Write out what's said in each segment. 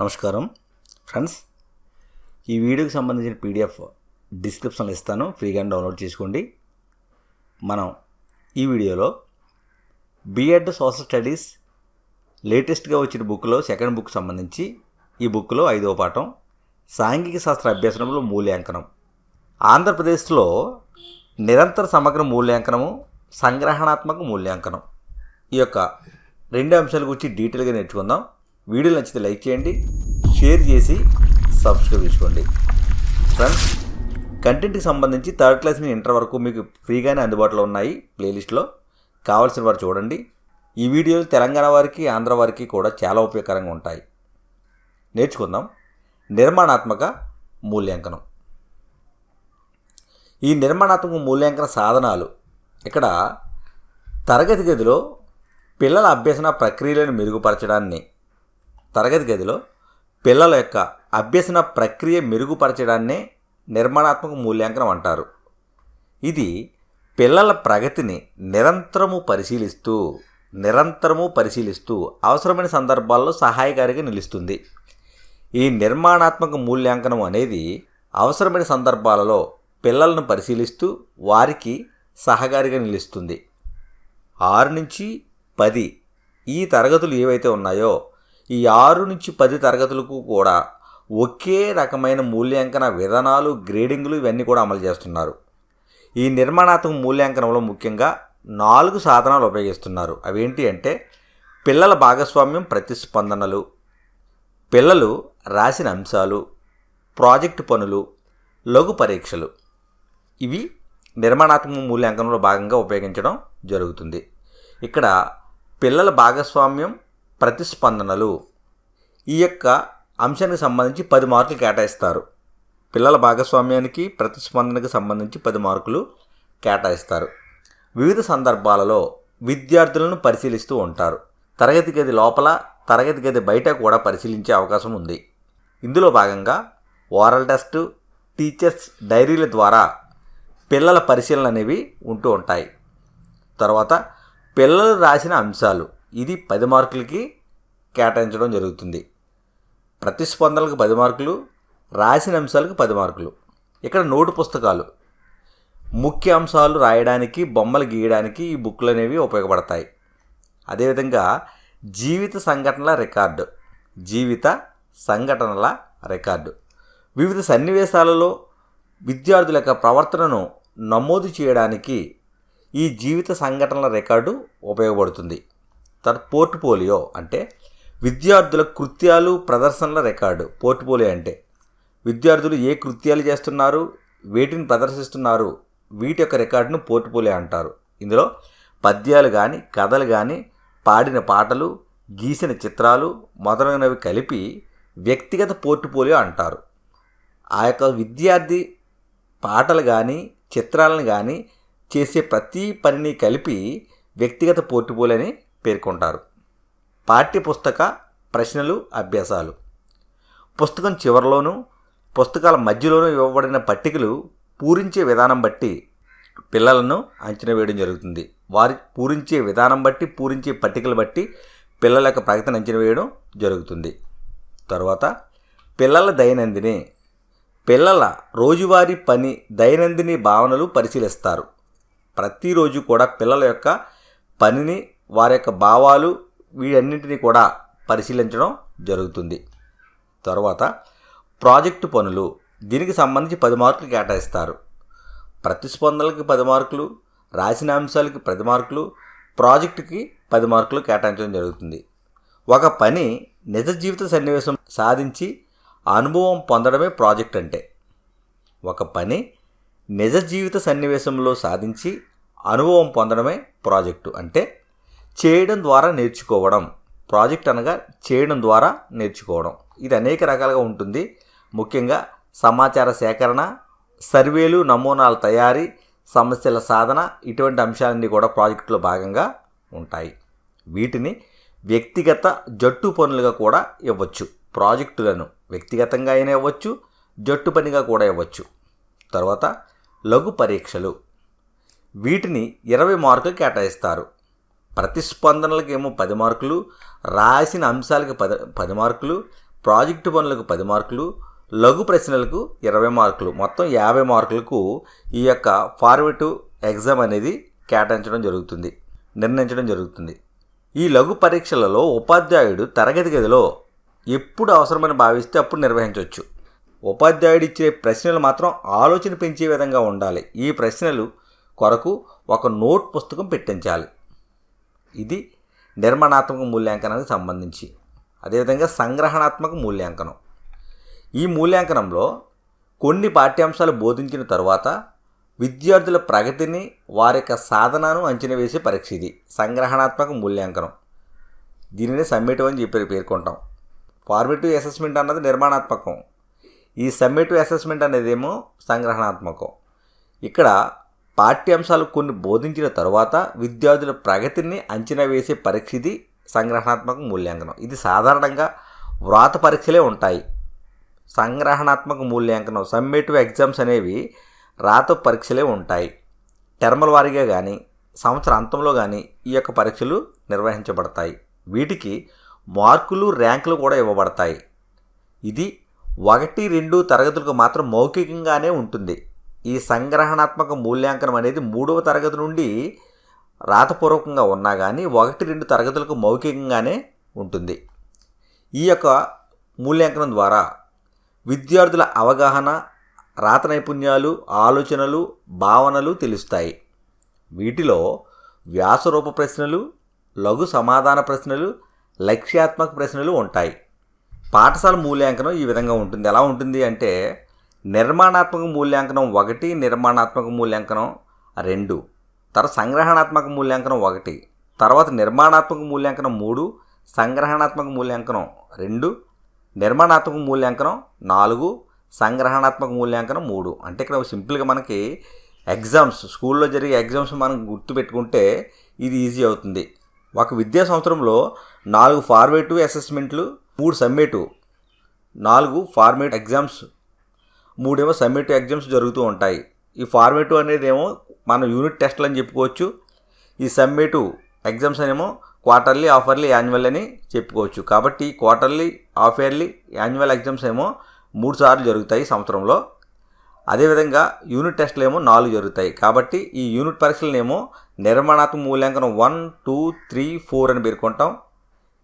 నమస్కారం. ఫ్రెండ్స్ ఈ వీడియోకి సంబంధించిన పీడిఎఫ్ డిస్క్రిప్షన్లో ఇస్తాను. ఫ్రీగా డౌన్లోడ్ చేసుకోండి. మనం ఈ వీడియోలో బిఎడ్ సోషల్ స్టడీస్ లేటెస్ట్గా వచ్చిన బుక్లో సెకండ్ బుక్ సంబంధించి ఈ బుక్లో ఐదవ పాఠం సాంఘిక శాస్త్ర అభ్యసనంలో మూల్యాంకనం. ఆంధ్రప్రదేశ్లో నిరంతర సమగ్ర మూల్యాంకనము సంగ్రహణాత్మక మూల్యాంకనం ఈ యొక్క రెండు అంశాల గురించి డీటెయిల్గా నేర్చుకుందాం. వీడియో నచ్చితే లైక్ చేయండి షేర్ చేసి సబ్స్క్రైబ్ చేసుకోండి. ఫ్రెండ్స్ కంటెంట్కి సంబంధించి థర్డ్ క్లాస్ నుంచి ఇంటర్ వరకు మీకు ఫ్రీగానే అందుబాటులో ఉన్నాయి ప్లేలిస్ట్లో కావాల్సిన వారు చూడండి. ఈ వీడియోలు తెలంగాణ వారికి ఆంధ్ర వారికి కూడా చాలా ఉపయోగకరంగా ఉంటాయి. నేర్చుకుందాం. నిర్మాణాత్మక మూల్యాంకనం. ఈ నిర్మాణాత్మక మూల్యాంకన సాధనాలు ఇక్కడ తరగతి గదిలో పిల్లల అభ్యసన ప్రక్రియలను మెరుగుపరచడాన్ని తరగతి గదిలో పిల్లల యొక్క అభ్యసన ప్రక్రియ మెరుగుపరచడాన్నే నిర్మాణాత్మక మూల్యాంకనం అంటారు. ఇది పిల్లల ప్రగతిని నిరంతరము పరిశీలిస్తూ నిరంతరము పరిశీలిస్తూ అవసరమైన సందర్భాల్లో సహాయకారిగా నిలుస్తుంది. ఈ నిర్మాణాత్మక మూల్యాంకనం అనేది అవసరమైన సందర్భాలలో పిల్లలను పరిశీలిస్తూ వారికి సహకారిగా నిలుస్తుంది. ఆరు నుంచి పది ఈ తరగతులు ఏవైతే ఉన్నాయో ఈ ఆరు నుంచి పది తరగతులకు కూడా ఒకే రకమైన మూల్యాంకన విధానాలు గ్రేడింగ్లు ఇవన్నీ కూడా అమలు చేస్తున్నారు. ఈ నిర్మాణాత్మక మూల్యాంకనంలో ముఖ్యంగా నాలుగు సాధనాలు ఉపయోగిస్తున్నారు. అవేంటి అంటే పిల్లల భాగస్వామ్యం ప్రతిస్పందనలు పిల్లలు రాసిన అంశాలు ప్రాజెక్టు పనులు లఘు పరీక్షలు. ఇవి నిర్మాణాత్మక మూల్యాంకనంలో భాగంగా ఉపయోగించడం జరుగుతుంది. ఇక్కడ పిల్లల భాగస్వామ్యం ప్రతిస్పందనలు ఈ యొక్క అంశానికి సంబంధించి పది మార్కులు కేటాయిస్తారు. పిల్లల భాగస్వామ్యానికి ప్రతిస్పందనకు సంబంధించి పది మార్కులు కేటాయిస్తారు. వివిధ సందర్భాలలో విద్యార్థులను పరిశీలిస్తూ ఉంటారు. తరగతి గది లోపల తరగతి గది బయట కూడా పరిశీలించే అవకాశం ఉంది. ఇందులో భాగంగా ఓరల్ టెస్ట్ టీచర్స్ డైరీల ద్వారా పిల్లల పరిశీలన అనేవి ఉంటూ ఉంటాయి. తర్వాత పిల్లలు రాసిన అంశాలు ఇది పది మార్కులకి కేటాయించడం జరుగుతుంది. ప్రతిస్పందనలకు పది మార్కులు రాసిన అంశాలకు పది మార్కులు. ఇక్కడ నోటు పుస్తకాలు. ముఖ్య అంశాలు రాయడానికి బొమ్మలు గీయడానికి ఈ బుక్లు అనేవి ఉపయోగపడతాయి. అదేవిధంగా జీవిత సంఘటనల రికార్డు. జీవిత సంఘటనల రికార్డు. వివిధ సన్నివేశాలలో విద్యార్థుల యొక్క ప్రవర్తనను నమోదు చేయడానికి ఈ జీవిత సంఘటనల రికార్డు ఉపయోగపడుతుంది. తర్వాత పోర్ట్ఫోలియో అంటే విద్యార్థుల కృత్యాలు ప్రదర్శనల రికార్డు. పోర్ట్ఫోలియో అంటే విద్యార్థులు ఏ కృత్యాలు చేస్తున్నారు వేటిని ప్రదర్శిస్తున్నారు వీటి యొక్క రికార్డును పోర్ట్ఫోలియో అంటారు. ఇందులో పద్యాలు కానీ కథలు కానీ పాడిన పాటలు గీసిన చిత్రాలు మొదలైనవి కలిపి వ్యక్తిగత పోర్ట్ఫోలియో అంటారు. ఆ యొక్క విద్యార్థి పాటలు కానీ చిత్రాలను కానీ చేసే ప్రతి పనిని కలిపి వ్యక్తిగత పోర్ట్ఫోలియో అని పేర్కొంటారు. పాఠ్యపుస్తక ప్రశ్నలు అభ్యాసాలు. పుస్తకం చివరిలోనూ పుస్తకాల మధ్యలోనూ ఇవ్వబడిన పట్టికలు పూరించే విధానం బట్టి పిల్లలను అంచనా వేయడం జరుగుతుంది. వారి పూరించే విధానం బట్టి పూరించే పట్టికలు బట్టి పిల్లల యొక్క ప్రగతిని అంచనా వేయడం జరుగుతుంది. తర్వాత పిల్లల దైనందిని పిల్లల రోజువారీ పని దైనందిని భావనలు పరిశీలిస్తారు. ప్రతిరోజు కూడా పిల్లల యొక్క పనిని వారి యొక్క భావాలు వీటన్నింటినీ కూడా పరిశీలించడం జరుగుతుంది. తర్వాత ప్రాజెక్టు పనులు దీనికి సంబంధించి పది మార్కులు కేటాయిస్తారు. ప్రతిస్పందనలకి పది మార్కులు రాసిన అంశాలకి పది మార్కులు ప్రాజెక్టుకి పది మార్కులు కేటాయించడం జరుగుతుంది. ఒక పని నిజ జీవిత సన్నివేశం సాధించి అనుభవం పొందడమే ప్రాజెక్ట్ అంటే. ఒక పని నిజ జీవిత సన్నివేశంలో సాధించి అనుభవం పొందడమే ప్రాజెక్టు అంటే చేయడం ద్వారా నేర్చుకోవడం. ప్రాజెక్ట్ అనగా చేయడం ద్వారా నేర్చుకోవడం. ఇది అనేక రకాలుగా ఉంటుంది. ముఖ్యంగా సమాచార సేకరణ సర్వేలు నమూనాల తయారీ సమస్యల సాధన ఇటువంటి అంశాలన్నీ కూడా ప్రాజెక్టులో భాగంగా ఉంటాయి. వీటిని వ్యక్తిగత జట్టు పనులుగా కూడా ఇవ్వచ్చు. ప్రాజెక్టులను వ్యక్తిగతంగా అయినా ఇవ్వచ్చు జట్టు పనిగా కూడా ఇవ్వచ్చు. తర్వాత లఘు పరీక్షలు. వీటిని ఇరవై మార్కులు కేటాయిస్తారు. ప్రతిస్పందనలకు ఏమో పది మార్కులు రాసిన అంశాలకు పది పది మార్కులు ప్రాజెక్టు పనులకు పది మార్కులు లఘు ప్రశ్నలకు ఇరవై మార్కులు. మొత్తం యాభై మార్కులకు ఈ యొక్క ఫార్మేటివ్ ఎగ్జామ్ అనేది కేటాయించడం జరుగుతుంది నిర్ణయించడం జరుగుతుంది. ఈ లఘు పరీక్షలలో ఉపాధ్యాయుడు తరగతి గదిలో ఎప్పుడు అవసరమని భావిస్తే అప్పుడు నిర్వహించవచ్చు. ఉపాధ్యాయుడు ఇచ్చే ప్రశ్నలు మాత్రం ఆలోచన పెంచే విధంగా ఉండాలి. ఈ ప్రశ్నలు కొరకు ఒక నోట్ పుస్తకం పెట్టించాలి. ఇది నిర్మాణాత్మక మూల్యాంకనానికి సంబంధించి. అదేవిధంగా సంగ్రహణాత్మక మూల్యాంకనం. ఈ మూల్యాంకనంలో కొన్ని పాఠ్యాంశాలు బోధించిన తరువాత విద్యార్థుల ప్రగతిని వారి యొక్క సాధనను అంచనా వేసే పరీక్ష ఇది. సంగ్రహణాత్మక మూల్యాంకనం. దీనిని సమ్మేటివ్ అని చెప్పి పేర్కొంటాం. ఫార్మేటివ్ అసెస్మెంట్ అన్నది నిర్మాణాత్మకం. ఈ సమ్మేటివ్ అసెస్మెంట్ అనేదేమో సంగ్రహణాత్మకం. ఇక్కడ పాఠ్యాంశాలు కొన్ని బోధించిన తరువాత విద్యార్థుల ప్రగతిని అంచనా వేసే పరీక్ష ఇది సంగ్రహణాత్మక మూల్యాంకనం. ఇది సాధారణంగా వ్రాత పరీక్షలే ఉంటాయి. సంగ్రహణాత్మక మూల్యాంకనం సమ్మేటివ్ ఎగ్జామ్స్ అనేవి రాత పరీక్షలే ఉంటాయి. టెర్మల్ వారీగా కానీ సంవత్సర అంతంలో కానీ ఈ యొక్క పరీక్షలు నిర్వహించబడతాయి. వీటికి మార్కులు ర్యాంకులు కూడా ఇవ్వబడతాయి. ఇది ఒకటి రెండు తరగతులకు మాత్రం మౌఖికంగానే ఉంటుంది. ఈ సంగ్రహణాత్మక మూల్యాంకనం అనేది మూడవ తరగతి నుండి రాతపూర్వకంగా ఉన్నా కానీ ఒకటి రెండు తరగతులకు మౌఖికంగానే ఉంటుంది. ఈ యొక్క మూల్యాంకనం ద్వారా విద్యార్థుల అవగాహన రాత నైపుణ్యాలు ఆలోచనలు భావనలు తెలుస్తాయి. వీటిలో వ్యాసరూప ప్రశ్నలు లఘు సమాధాన ప్రశ్నలు లక్ష్యాత్మక ప్రశ్నలు ఉంటాయి. పాఠశాల మూల్యాంకనం ఈ విధంగా ఉంటుంది. ఎలా ఉంటుంది అంటే నిర్మాణాత్మక మూల్యాంకనం ఒకటి నిర్మాణాత్మక మూల్యాంకనం రెండు. తర్వాత సంగ్రహణాత్మక మూల్యాంకనం ఒకటి. తర్వాత నిర్మాణాత్మక మూల్యాంకనం మూడు సంగ్రహణాత్మక మూల్యాంకనం రెండు నిర్మాణాత్మక మూల్యాంకనం నాలుగు సంగ్రహణాత్మక మూల్యాంకనం మూడు. అంటే ఇక్కడ సింపుల్గా మనకి ఎగ్జామ్స్ స్కూల్లో జరిగే ఎగ్జామ్స్ మనం గుర్తుపెట్టుకుంటే ఇది ఈజీ అవుతుంది. ఒక విద్యా సంవత్సరంలో నాలుగు ఫార్మేటివ్ అసెస్మెంట్లు మూడు సమ్మేటివ్ నాలుగు ఫార్మేట్ ఎగ్జామ్స్ మూడేమో సమ్మేటివ్ ఎగ్జామ్స్ జరుగుతూ ఉంటాయి. ఈ ఫార్మేటివ్ అనేది ఏమో మనం యూనిట్ టెస్ట్లు అని చెప్పుకోవచ్చు. ఈ సమ్మేటివ్ ఎగ్జామ్స్ అనేమో క్వార్టర్లీ ఆఫర్లీ యాన్యువల్ అని చెప్పుకోవచ్చు. కాబట్టి quarterly half yearly annual exams ఏమో మూడు సార్లు జరుగుతాయి సంవత్సరంలో. అదేవిధంగా యూనిట్ టెస్ట్లు ఏమో నాలుగు జరుగుతాయి. కాబట్టి ఈ యూనిట్ పరీక్షలనేమో నిర్మాణాత్మక మూల్యాంకనం వన్ టూ త్రీ ఫోర్ అని పేర్కొంటాం.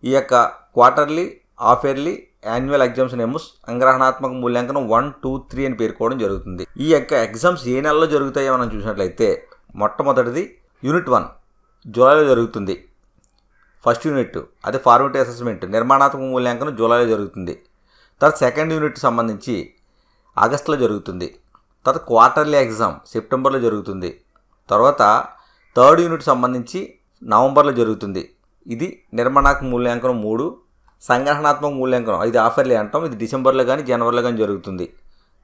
ఈ యొక్క quarterly half yearly annual exams ఏమో సంగ్రహణాత్మక మూల్యాంకనం వన్ టూ త్రీ అని పేర్కోవడం జరుగుతుంది. ఈ యొక్క ఎగ్జామ్స్ ఏ నెలలో జరుగుతాయో మనం చూసినట్లయితే మొట్టమొదటిది యూనిట్ వన్ జూలైలో జరుగుతుంది. ఫస్ట్ యూనిట్ అదే ఫార్మేటివ్ అసెస్మెంట్ నిర్మాణాత్మక మూల్యాంకనం జూలైలో జరుగుతుంది. తర్వాత సెకండ్ యూనిట్ సంబంధించి ఆగస్టులో జరుగుతుంది. తర్వాత క్వార్టర్లీ ఎగ్జామ్ సెప్టెంబర్లో జరుగుతుంది. తర్వాత థర్డ్ యూనిట్ సంబంధించి నవంబర్లో జరుగుతుంది. ఇది నిర్మాణాత్మక మూల్యాంకనం మూడు సంగ్రహణాత్మక మూల్యాంకనం. ఇది ఆఫర్లే అంటాం. ఇది డిసెంబర్లో కానీ జనవరిలో కానీ జరుగుతుంది.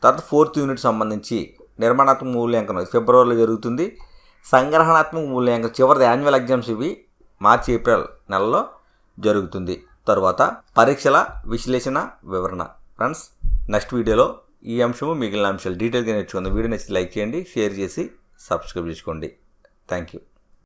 తర్వాత ఫోర్త్ యూనిట్ సంబంధించి నిర్మాణాత్మక మూల్యాంకనం. ఇది ఫిబ్రవరిలో జరుగుతుంది. సంగ్రహణాత్మక మూల్యాంకనం. చివరిది యాన్యువల్ ఎగ్జామ్స్ ఇవి మార్చి ఏప్రిల్ నెలలో జరుగుతుంది. తర్వాత పరీక్షల విశ్లేషణ వివరణ. ఫ్రెండ్స్ నెక్స్ట్ వీడియోలో ఈ అంశము మిగిలిన అంశాలు డీటెయిల్గా నేర్చుకుందాం. వీడియో నచ్చితే లైక్ చేయండి షేర్ చేసి సబ్స్క్రైబ్ చేసుకోండి. Thank you.